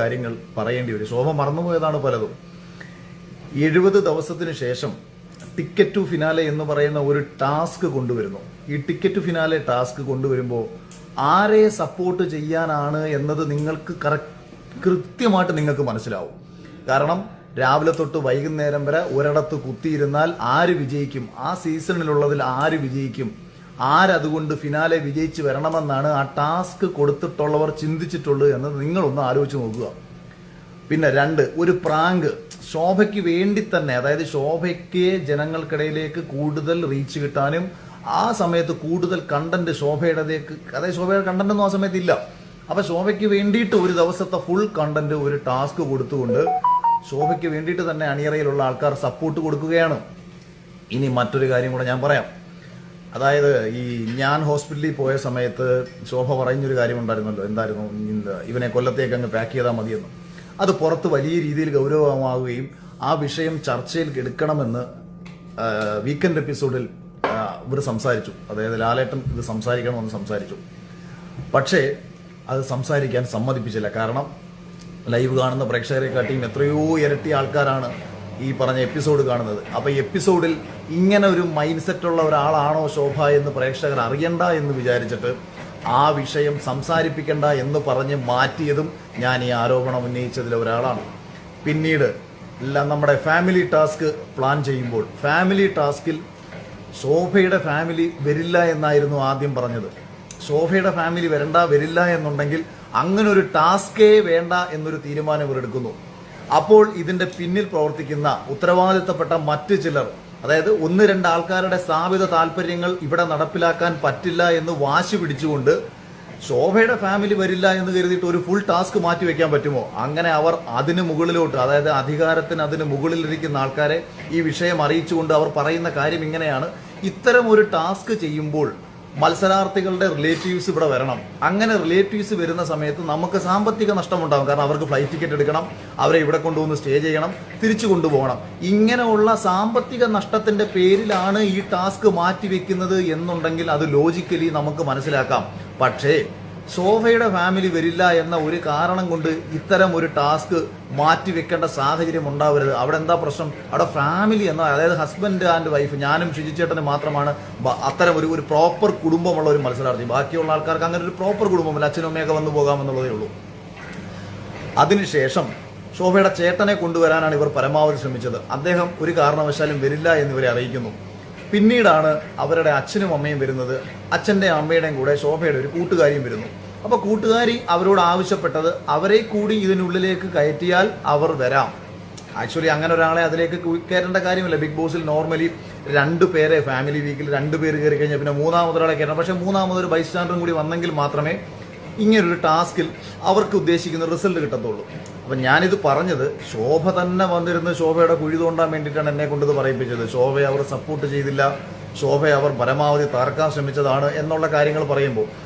കാര്യങ്ങൾ പറയേണ്ടി വരും. ശോഭ മറന്നുപോയതാണ് പലതും. എഴുപത് ദിവസത്തിന് ശേഷം ടിക്കറ്റ് ടു ഫിനാലെ എന്ന് പറയുന്ന ഒരു ടാസ്ക് കൊണ്ടുവരുന്നു. ഈ ടിക്കറ്റ് ടു ഫിനാലെ ടാസ്ക് കൊണ്ടുവരുമ്പോൾ ആരെ സപ്പോർട്ട് ചെയ്യാനാണ് എന്നത് നിങ്ങൾക്ക് കൃത്യമായിട്ട് നിങ്ങൾക്ക് മനസ്സിലാവും. കാരണം രാവിലെ തൊട്ട് വൈകുന്നേരം വരെ ഒരിടത്ത് കുത്തിയിരുന്നാൽ ആര് വിജയിക്കും? ആ സീസണിലുള്ളതിൽ ആര് വിജയിക്കും? ആരതുകൊണ്ട് ഫിനാലെ വിജയിച്ച് വരണമെന്നാണ് ആ ടാസ്ക് കൊടുത്തിട്ടുള്ളവർ ചിന്തിച്ചിട്ടുള്ളത് എന്ന് നിങ്ങളൊന്ന് ആലോചിച്ച് നോക്കുക. പിന്നെ രണ്ട് ഒരു പ്രാങ്ക് ശോഭയ്ക്ക് വേണ്ടി തന്നെ അതായത് ശോഭയ്ക്ക് ജനങ്ങൾക്കിടയിലേക്ക് കൂടുതൽ റീച്ച് കിട്ടാനും ആ സമയത്ത് കൂടുതൽ കണ്ടന്റ് ശോഭയുടേക്ക് അതായത് ശോഭയുടെ കണ്ടന്റ് ഒന്നും ആ സമയത്ത് ഇല്ല. അപ്പൊ ശോഭയ്ക്ക് വേണ്ടിയിട്ട് ഒരു ദിവസത്തെ ഫുൾ കണ്ടന്റ് ഒരു ടാസ്ക് കൊടുത്തുകൊണ്ട് ശോഭയ്ക്ക് വേണ്ടിയിട്ട് തന്നെ അണിയറയിലുള്ള ആൾക്കാർ സപ്പോർട്ട് കൊടുക്കുകയാണ്. ഇനി മറ്റൊരു കാര്യം കൂടെ ഞാൻ പറയാം. അതായത് ഈ ഞാൻ ഹോസ്പിറ്റലിൽ പോയ സമയത്ത് ശോഭ പറയുന്നൊരു കാര്യം ഉണ്ടായിരുന്നല്ലോ എന്തായിരുന്നു ഇവനെ കൊല്ലത്തേക്ക് അങ്ങ് പാക്ക് ചെയ്താൽ മതിയെന്ന്. അത് പുറത്ത് വലിയ രീതിയിൽ ഗൗരവമാവുകയും ആ വിഷയം ചർച്ചയിൽ എടുക്കണമെന്ന് വീക്കെൻഡ് എപ്പിസോഡിൽ ഇവർ സംസാരിച്ചു. അതായത് ലാലേട്ടൻ ഇത് സംസാരിക്കണമെന്ന് സംസാരിച്ചു. പക്ഷേ അത് സംസാരിക്കാൻ സമ്മതിപ്പിച്ചില്ല. കാരണം ലൈവ് കാണുന്ന പ്രേക്ഷകരെക്കാട്ടിയും എത്രയോ ഇരട്ടി ആൾക്കാരാണ് ഈ പറഞ്ഞ എപ്പിസോഡ് കാണുന്നത്. അപ്പൊ ഈ എപ്പിസോഡിൽ ഇങ്ങനെ ഒരു മൈൻഡ് സെറ്റ് ഉള്ള ഒരാളാണോ ശോഭ എന്ന് പ്രേക്ഷകർ അറിയണ്ട എന്ന് വിചാരിച്ചിട്ട് ആ വിഷയം സംസാരിപ്പിക്കണ്ട എന്ന് പറഞ്ഞ് മാറ്റിയതും ഞാൻ ഈ ആരോപണം ഉന്നയിച്ചതിൽ ഒരാളാണ്. പിന്നീട് നമ്മുടെ ഫാമിലി ടാസ്ക് പ്ലാൻ ചെയ്യുമ്പോൾ ഫാമിലി ടാസ്കിൽ ശോഭയുടെ ഫാമിലി വരില്ല എന്നായിരുന്നു ആദ്യം പറഞ്ഞത്. ശോഭയുടെ ഫാമിലി വരണ്ട വരില്ല എന്നുണ്ടെങ്കിൽ അങ്ങനെ ഒരു ടാസ്കേ വേണ്ട എന്നൊരു തീരുമാനം ഇവർ എടുക്കുന്നു. അപ്പോൾ ഇതിന്റെ പിന്നിൽ പ്രവർത്തിക്കുന്ന ഉത്തരവാദിത്തപ്പെട്ട മറ്റ് ചിലർ അതായത് ഒന്ന് രണ്ട് ആൾക്കാരുടെ സ്ഥാപിത താല്പര്യങ്ങൾ ഇവിടെ നടപ്പിലാക്കാൻ പറ്റില്ല എന്ന് വാശി പിടിച്ചുകൊണ്ട് ശോഭയുടെ ഫാമിലി വരില്ല എന്ന് കരുതിയിട്ട് ഒരു ഫുൾ ടാസ്ക് മാറ്റി വെക്കാൻ പറ്റുമോ? അങ്ങനെ അവർ അതിന് മുകളിലോട്ട് അതായത് അധികാരത്തിന് അതിന് മുകളിലിരിക്കുന്ന ആൾക്കാരെ ഈ വിഷയം അറിയിച്ചുകൊണ്ട് അവർ പറയുന്ന കാര്യം ഇങ്ങനെയാണ്. ഇത്തരം ഒരു ടാസ്ക് ചെയ്യുമ്പോൾ മത്സരാർത്ഥികളുടെ റിലേറ്റീവ്സ് ഇവിടെ വരണം. അങ്ങനെ റിലേറ്റീവ്സ് വരുന്ന സമയത്ത് നമുക്ക് സാമ്പത്തിക നഷ്ടമുണ്ടാകും. കാരണം അവർക്ക് ഫ്ലൈറ്റ് ടിക്കറ്റ് എടുക്കണം അവരെ ഇവിടെ കൊണ്ടുവന്ന് സ്റ്റേ ചെയ്യണം തിരിച്ചു കൊണ്ടുപോകണം. ഇങ്ങനെയുള്ള സാമ്പത്തിക നഷ്ടത്തിന്റെ പേരിലാണ് ഈ ടാസ്ക് മാറ്റിവെക്കുന്നത് എന്നുണ്ടെങ്കിൽ അത് ലോജിക്കലി നമുക്ക് മനസ്സിലാക്കാം. പക്ഷേ സോഫയുടെ ഫാമിലി വരില്ല എന്ന ഒരു കാരണം കൊണ്ട് ഇത്തരം ഒരു ടാസ്ക് മാറ്റി വെക്കേണ്ട സാഹചര്യം ഉണ്ടാവരുത്. അവിടെ എന്താ പ്രശ്നം? അവിടെ ഫാമിലി എന്ന അതായത് ഹസ്ബൻഡ് ആൻഡ് വൈഫ് ഞാനും ഷിജിച്ചേട്ടനും മാത്രമാണ് അത്തരം ഒരു ഒരു പ്രോപ്പർ കുടുംബമുള്ള ഒരു മത്സരാർത്ഥി. ബാക്കിയുള്ള ആൾക്കാർക്ക് അങ്ങനെ ഒരു പ്രോപ്പർ കുടുംബമില്ല. അച്ഛനും അമ്മയൊക്കെ വന്നു പോകാമെന്നുള്ളതേ ഉള്ളൂ. അതിനുശേഷം ശോഭയുടെ ചേട്ടനെ കൊണ്ടുവരാനാണ് ഇവർ പരമാവധി ശ്രമിച്ചത്. അദ്ദേഹം ഒരു കാരണവശാലും വരില്ല എന്നിവരെ അറിയിക്കുന്നു. പിന്നീടാണ് അവരുടെ അച്ഛനും അമ്മയും വരുന്നത്. അച്ഛന്റെ അമ്മയുടെയും കൂടെ ശോഭയുടെ ഒരു കൂട്ടുകാരിയും വരുന്നു. അപ്പോൾ കൂട്ടുകാരി അവരോട് ആവശ്യപ്പെട്ടത് അവരെ കൂടി ഇതിനുള്ളിലേക്ക് കയറ്റിയാൽ അവർ വരാം. ആക്ച്വലി അങ്ങനെ ഒരാളെ അതിലേക്ക് കയറേണ്ട കാര്യമില്ല. ബിഗ് ബോസിൽ നോർമലി രണ്ട് പേരെ ഫാമിലി വീക്കിൽ രണ്ട് പേര് കയറി കഴിഞ്ഞാൽ പിന്നെ മൂന്നാമതൊരാളെ കയറണം പക്ഷേ മൂന്നാമതൊരു ബൈസ്റ്റാൻഡറും കൂടി വന്നെങ്കിൽ മാത്രമേ ഇങ്ങനൊരു ടാസ്കിൽ അവർക്ക് ഉദ്ദേശിക്കുന്ന റിസൾട്ട് കിട്ടത്തുള്ളൂ. അപ്പം ഞാനിത് പറഞ്ഞത് ശോഭ തന്നെ വന്നിരുന്ന് ശോഭയുടെ കുഴി തോണ്ടാൻ വേണ്ടിയിട്ടാണ് എന്നെ കൊണ്ടിത് പറയിപ്പിച്ചത്. ശോഭയെ അവർ സപ്പോർട്ട് ചെയ്തില്ല. ശോഭയെ അവർ പരമാവധി തകർക്കാൻ ശ്രമിച്ചതാണ് എന്നുള്ള കാര്യങ്ങൾ പറയുമ്പോൾ